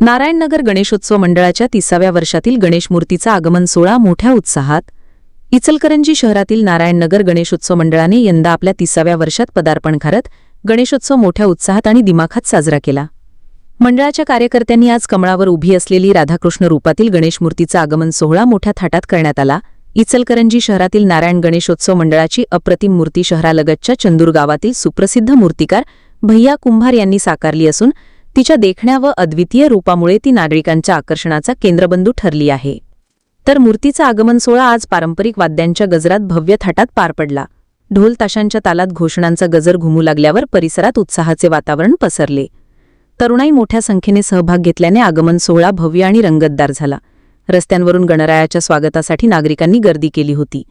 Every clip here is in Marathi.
नारायणनगर गणेशोत्सव मंडळाच्या तिसाव्या वर्षातील गणेश मूर्तीचा आगमन सोहळा मोठ्या उत्साहात. इचलकरंजी शहरातील नारायणनगर गणेशोत्सव मंडळाने यंदा आपल्या तिसाव्या वर्षात पदार्पण करत गणेशोत्सव मोठ्या उत्साहात आणि दिमाखात साजरा केला. मंडळाच्या कार्यकर्त्यांनी आज कमळावर उभी असलेली राधाकृष्ण रूपातील गणेश मूर्तीचा आगमन सोहळा मोठ्या थाटात करण्यात आला. इचलकरंजी शहरातील नारायण गणेशोत्सव मंडळाची अप्रतिम मूर्ती शहरालगतच्या चंदूर गावातील सुप्रसिद्ध मूर्तिकार भैया कुंभार यांनी साकारली असून तिच्या देखण्या व अद्वितीय रूपामुळे ती नागरिकांच्या आकर्षणाचा केंद्रबंदू ठरली आहे. तर मूर्तीचा आगमन सोहळा आज पारंपरिक वाद्यांच्या गजरात भव्य थाटात पार पडला. ढोल ताशांच्या तालात घोषणांचा गजर घुमू लागल्यावर परिसरात उत्साहाचे वातावरण पसरले. तरुणाई मोठ्या संख्येने सहभाग घेतल्याने आगमन सोहळा भव्य आणि रंगतदार झाला. रस्त्यांवरून गणरायाच्या स्वागतासाठी नागरिकांनी गर्दी केली होती.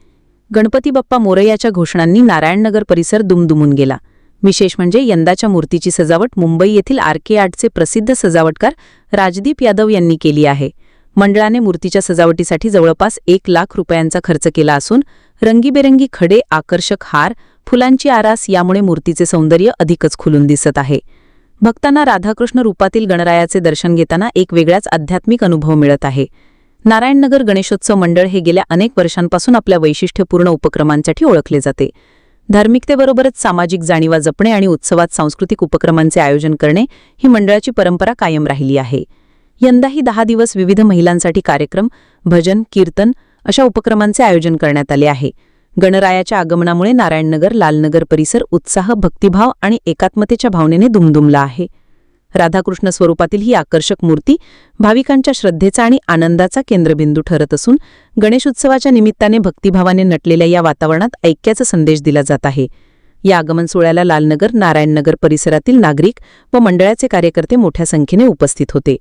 गणपती बाप्पा मोरयाच्या घोषणांनी नारायणनगर परिसर दुमदुमून गेला. विशेष म्हणजे यंदाच्या मूर्तीची सजावट मुंबई येथील आरके आर्टचे प्रसिद्ध सजावटकार राजदीप यादव यांनी केली आहे. मंडळाने मूर्तीच्या सजावटीसाठी जवळपास एक लाख रुपयांचा खर्च केला असून रंगीबेरंगी खडे आकर्षक हार फुलांची आरास यामुळे मूर्तीचे सौंदर्य अधिकच खुलून दिसत आहे. भक्तांना राधाकृष्ण रूपातील गणरायाचे दर्शन घेताना एक वेगळाच आध्यात्मिक अनुभव मिळत आहे. नारायणनगर गणेशोत्सव मंडळ हे गेल्या अनेक वर्षांपासून आपल्या वैशिष्ट्यपूर्ण उपक्रमांसाठी ओळखले जाते. धार्मिकतेबरोबरच सामाजिक जाणीवा जपणे आणि उत्सवात सांस्कृतिक उपक्रमांचे आयोजन करणे ही मंडळाची परंपरा कायम राहिली आहे. यंदाही दहा दिवस विविध महिलांसाठी कार्यक्रम भजन कीर्तन अशा उपक्रमांचे आयोजन करण्यात आले आहे. गणरायाच्या आगमनामुळे नारायणनगर लालनगर परिसर उत्साह भक्तिभाव आणि एकात्मतेच्या भावनेने दुमदुमला आहे. राधाकृष्ण स्वरूपातील ही आकर्षक मूर्ती भाविकांच्या श्रद्धेचा आणि आनंदाचा केंद्रबिंदू ठरत असून गणेशोत्सवाच्या निमित्ताने भक्तिभावाने नटलेल्या या वातावरणात ऐक्याचा संदेश दिला जात आहे. या आगमन सोहळ्याला लालनगर नारायणनगर परिसरातील नागरिक व मंडळाचे कार्यकर्ते मोठ्या संख्येने उपस्थित होते.